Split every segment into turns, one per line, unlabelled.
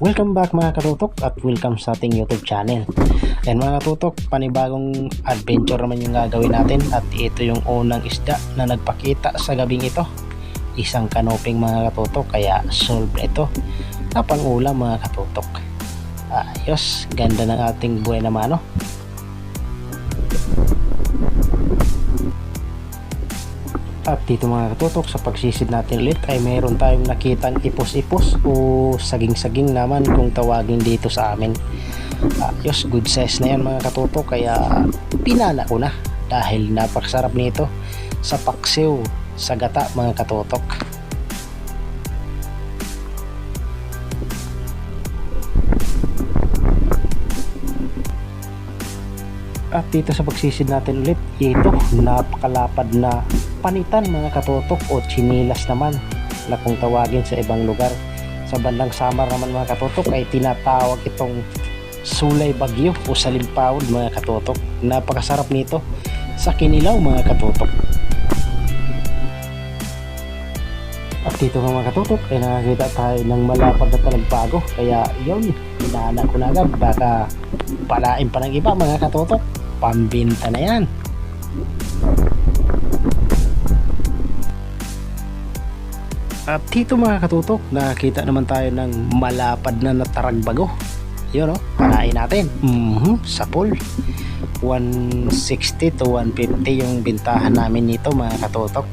Welcome back mga katutok at welcome sa ating YouTube channel. Yan mga katutok, panibagong adventure naman yung gagawin natin at ito yung unang isda na nagpakita sa gabing ito. Isang kanoping mga katutok kaya solve ito na pangulam mga katutok. Ayos, ganda ng ating buhay na mano. At dito mga katutok sa pagsisid natin ulit ay mayroon tayong nakitang ipos-ipos o saging-saging naman kung tawagin dito sa amin. Ayos, good size na yan mga katutok kaya pinana ko na dahil napakasarap nito sa paksiw sa gata mga katutok. At dito sa pagsisid natin ulit, ito napakalapad na panitan mga katotok o chinilas naman na kung tawagin sa ibang lugar. Sa bandang Samar naman mga katotok ay tinatawag itong sulay bagyo o salimpawod mga katotok. Napakasarap nito sa kinilaw mga katotok. At dito mga katutok ay nakakita tayo ng malapad na talagbago. Kaya yun, hinahana ko na agad. Baka palain pa ng iba mga katutok. Pambinta na yan. At dito mga katutok, nakakita naman tayo ng malapad na nataragbago. Yun o, panain natin. Mhm, sa pool. 160 to 150 yung bintahan namin nito mga katutok.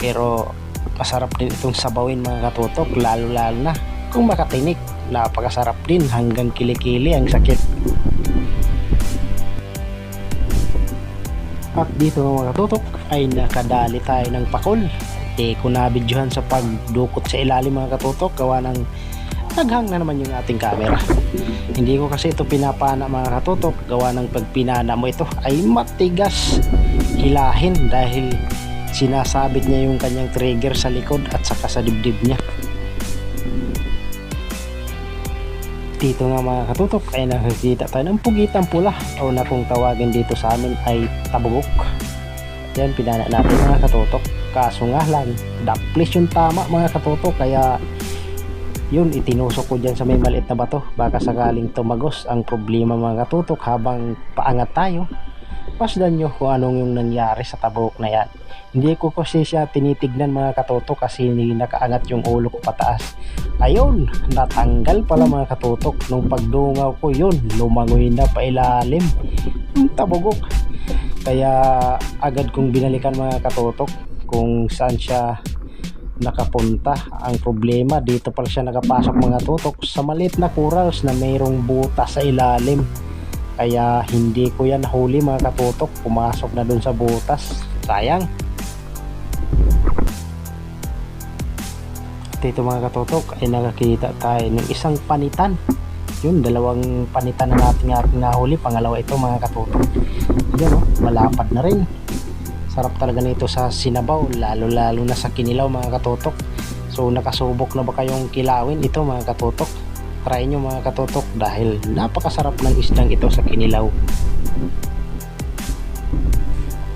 Pero masarap din itong sabawin mga katutok, lalo lalo na kung makatinik. Napakasarap din hanggang kilikili ang sakit. At dito mga katutok ay nakadali tayo ng pakol. Di ko nabidyohan sa pagdukot sa ilalim mga katutok gawa ng naghang na naman yung ating camera. Hindi ko kasi ito pinapana mga katutok gawa ng pagpinana mo ito ay matigas hilahin dahil sinasabit niya yung kanyang trigger sa likod at saka sa dibdib niya. Dito nga mga katutok ay nakikita tayo ng pugitang pula o na kung tawagin dito sa amin ay tabugok. Yan pinana natin mga katutok. Kaso nga lang, daplis yung tama mga katutok. Kaya yun itinusok ko dyan sa may maliit na bato. Baka sakaling tumagos ang problema mga katutok habang paangat tayo. Pasdan nyo kung anong yung nangyari sa tabok na yan. Hindi ko kasi siya tinitignan mga katutok kasi hindi nakaangat yung ulo ko pataas. Ayun natanggal pala mga katutok. Nung pagdungaw ko yun lumangoy na pa ilalim. Yung tabugok kaya agad kong binalikan mga katutok kung saan siya nakapunta. Ang problema dito pala siya nakapasok mga tutok sa maliit na corals na mayroong butas sa ilalim. Kaya hindi ko yan nahuli mga katutok pumasok na dun sa butas. Sayang. At ito mga katutok ay nakakita tayo ng isang panitan yun dalawang panitan na natin ating nahuli pangalawa ito mga katutok yun oh, malapad na rin. Sarap talaga nito sa sinabaw lalo lalo na sa kinilaw mga katutok. So nakasubok na ba kayong kilawin ito mga katutok? Try nyo mga katutok dahil napakasarap ng isdang ito sa kinilaw.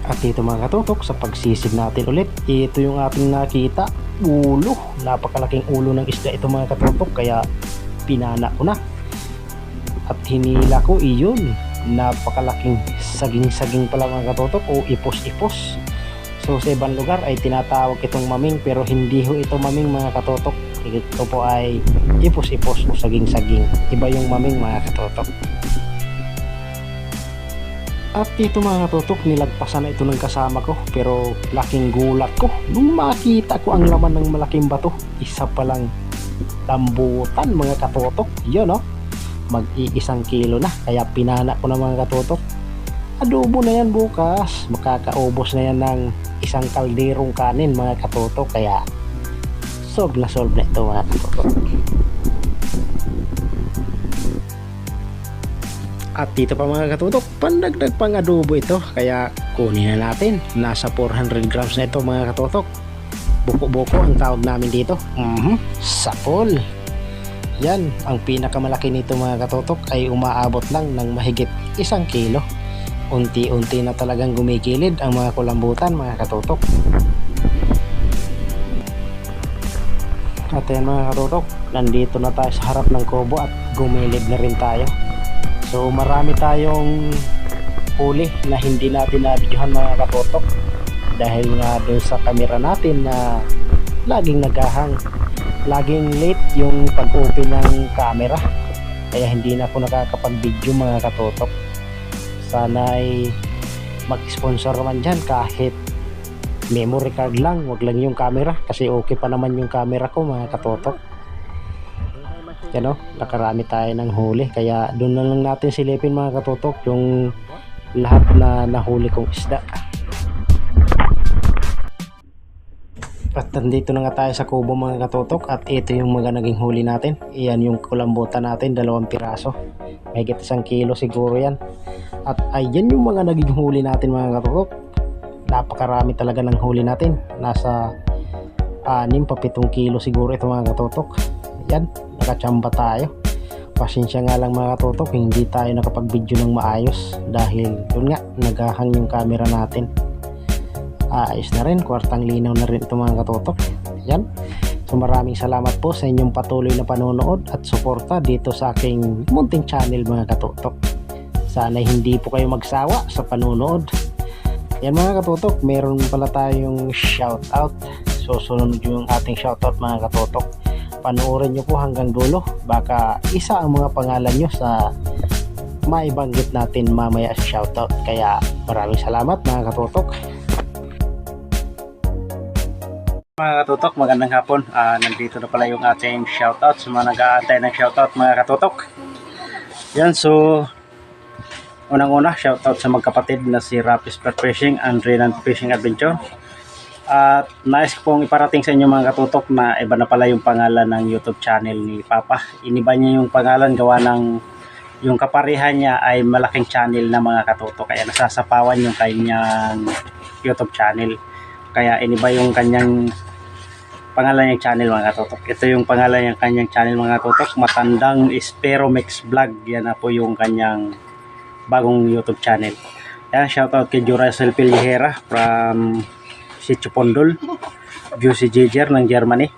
At dito mga katutok sa pagsisid natin ulit ito yung ating nakita. Ulo napakalaking ulo ng isda ito mga katutok kaya pinana ko na at hinila ko iyon. Napakalaking saging-saging pala mga katutok o ipos-ipos. So sa ibang lugar ay tinatawag itong maming pero hindi ho ito maming mga katutok ito po ay ipos-ipos o saging-saging. Iba yung maming mga katutok at dito mga katutok nilagpasan na ito ng kasama ko pero laking gulat ko nung makita ko ang laman ng malaking bato. Isa palang lambutan mga katutok yun no mag-iisang kilo na. Kaya pinana ko na mga katutok. Adobo na yan bukas. Makakaubos na yan ng isang kalderong kanin mga katutok. Kaya solve na solve na ito mga katutok. At dito pa mga katutok pandagdag pang adobo ito. Kaya kunin na natin. Nasa 400 grams na ito mga katutok. Buko-buko ang tawag namin dito. Mhm. Sapol yan, ang pinakamalaki nito mga katotok ay umaabot lang ng mahigit isang kilo. Unti-unti na talagang gumigilid ang mga kulambutan mga katotok.
At yan mga katutok, nandito na tayo sa harap ng kubo at gumilid na rin tayo. So marami tayong huli na hindi natin nabidyohan mga katutok dahil nga dun sa camera natin na laging nagahang laging late yung pag-open ng camera. Kaya hindi na ako nakakapag-video mga katutok sana ay mag-sponsor man dyan kahit memory card lang wag lang yung camera. Kasi okay pa naman yung camera ko mga katotok. Yan o nakarami tayo ng huli. Kaya doon na lang natin silipin mga katotok yung lahat na nahuli kong isda at nandito na nga tayo sa kubo mga katotok at ito yung mga naging huli natin. Iyan yung kulambutan natin dalawang piraso. May isang kilo siguro yan. At ayan yung mga naging huli natin mga katotok. Napakarami talaga ng huli natin. Nasa 6 pa 7 kilo siguro ito mga katotok. Yan nakachamba tayo. Pasensya nga lang mga katotok hindi tayo nakapag video ng maayos dahil yun nga nagahang yung camera natin ayos na rin kwartang linaw na rin ito mga katotok. Yan. So maraming salamat po sa inyong patuloy na panonood at suporta dito sa aking munting channel mga katotok. Sana hindi po kayo magsawa sa panonood. Yan mga katotok meron pala tayong shoutout. Susunod yung ating shoutout mga katotok. Panoorin nyo po hanggang dulo. Baka isa ang mga pangalan nyo sa maibanggit natin mamaya sa shoutout. Kaya maraming salamat mga katotok mga katutok, magandang hapon. Ah, nandito na pala yung ating shoutout sa mga nag-aantay ng shoutout mga katutok. Yan, so unang-una, shoutout sa magkapatid na si Rapis Per Fishing and Renan Fishing Adventure. At nais ko pong iparating sa inyo mga katutok na iba na pala yung pangalan ng YouTube channel ni Papa. Iniba niya yung pangalan gawa ng yung kaparehan niya ay malaking channel na mga katutok kaya nasasapawan yung kanyang YouTube channel kaya iniba yung kanyang pangalan ng channel mga katotok. Ito yung pangalan ng kanyang channel mga katotok. Matandang Espero Mix Vlog. Yan na po yung kanyang bagong YouTube channel. Yan, shoutout kay Jurasel Pilihera from Sitio Pondol. Juicy Jijer ng Germany.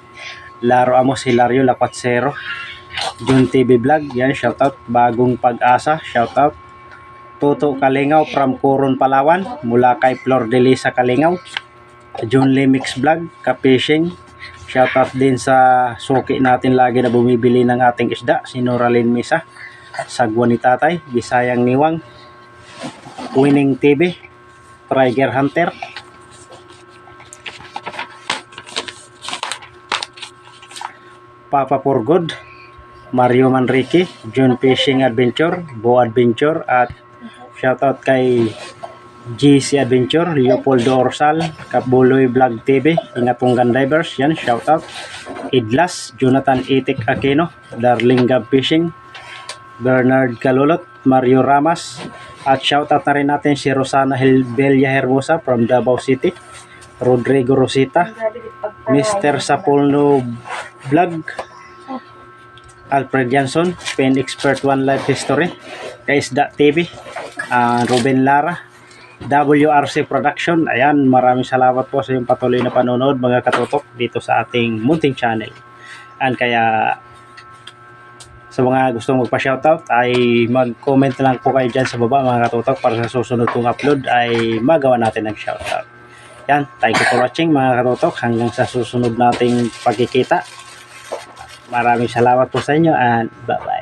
Laro Amos Hilario Lapatsero. Jun TV Vlog. Yan, shoutout. Bagong Pag-asa. Shoutout. Toto Kalingaw from Coron, Palawan. Mula kay Flor de Lisa Kalingaw. John Lemix Vlog, Ka-Fishing. Shoutout din sa suki natin lagi na bumibili ng ating isda, si Noralyn Misa. Sagwa ni Tatay, Bisayang Niwang. Winning TV, Tiger Hunter. Papa Purgod, Mario Manrique, John Fishing Adventure, Bo Adventure at shoutout kay GC Adventure, Leopoldo Orsal, Kabuloy Vlog TV, Ingatunggan Divers, yan, shoutout. Idlas, Jonathan Itik Aquino, Darling Gab Fishing, Bernard Kalulot, Mario Ramas, at shoutout na rin natin si Rosana Hilbelia Hermosa from Davao City, Rodrigo Rosita, Mr. Sapolno Vlog, Alfred Jansson, Pen Expert One Life History, Kaisda TV, ah, Ruben Lara, WRC Production. Ayan, maraming salamat po sa yung patuloy na panonood mga katutok dito sa ating munting channel. And kaya sa mga gustong magpa-shoutout ay mag-comment lang po kayo dyan sa baba mga katutok para sa susunod kong upload ay magawa natin ng shoutout. Yan, thank you for watching mga katutok hanggang sa susunod nating pagkikita. Maraming salamat po sa inyo and bye-bye.